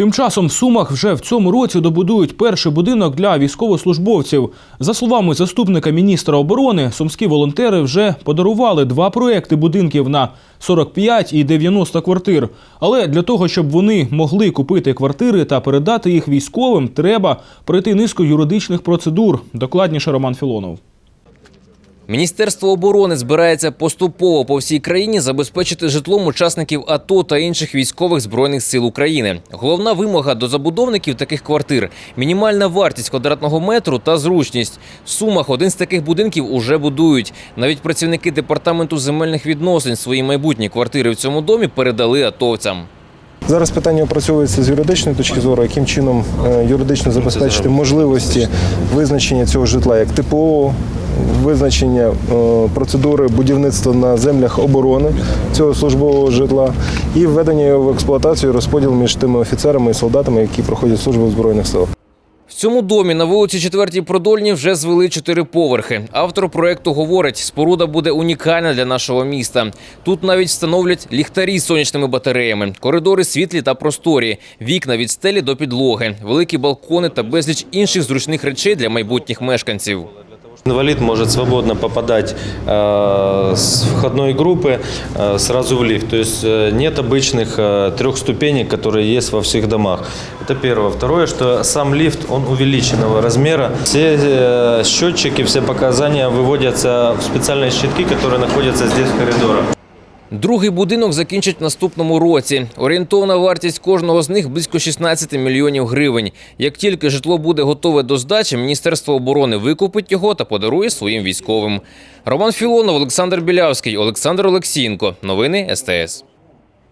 Тим часом в Сумах вже в цьому році добудують перший будинок для військовослужбовців. За словами заступника міністра оборони, сумські волонтери вже подарували два проекти будинків на 45 і 90 квартир. Але для того, щоб вони могли купити квартири та передати їх військовим, треба пройти низку юридичних процедур. Докладніше Роман Філонов. Міністерство оборони збирається поступово по всій країні забезпечити житлом учасників АТО та інших військових збройних сил України. Головна вимога до забудовників таких квартир мінімальна вартість квадратного метру та зручність. В сумах один з таких будинків уже будують. Навіть працівники департаменту земельних відносин свої майбутні квартири в цьому домі передали атовцям. Зараз питання опрацьовується з юридичної точки зору, яким чином е, юридично забезпечити можливості визначення цього житла як типового, визначення е, процедури будівництва на землях оборони цього службового житла і введення його в експлуатацію, розподіл між тими офіцерами і солдатами, які проходять службу в збройних силах. В цьому домі на вулиці 4 Продольні вже звели чотири поверхи. Автор проекту говорить, споруда буде унікальна для нашого міста. Тут навіть встановлять ліхтарі з сонячними батареями, коридори світлі та просторі, вікна від стелі до підлоги, великі балкони та безліч інших зручних речей для майбутніх мешканців. Инвалид может свободно попадать э, с входной группы э, сразу в лифт. То есть э, нет обычных трех ступенек, которые есть во всех домах. Это первое. Второе, что сам лифт, он увеличенного размера. Все счетчики, все показания выводятся в специальные щитки, которые находятся здесь в коридорах. Другий будинок закінчать в наступному році. Орієнтовна вартість кожного з них близько 16 мільйонів гривень. Як тільки житло буде готове до здачі, Міністерство оборони викупить його та подарує своїм військовим. Роман Філонов, Олександр Білявський, Олександр Олексієнко. Новини СТС.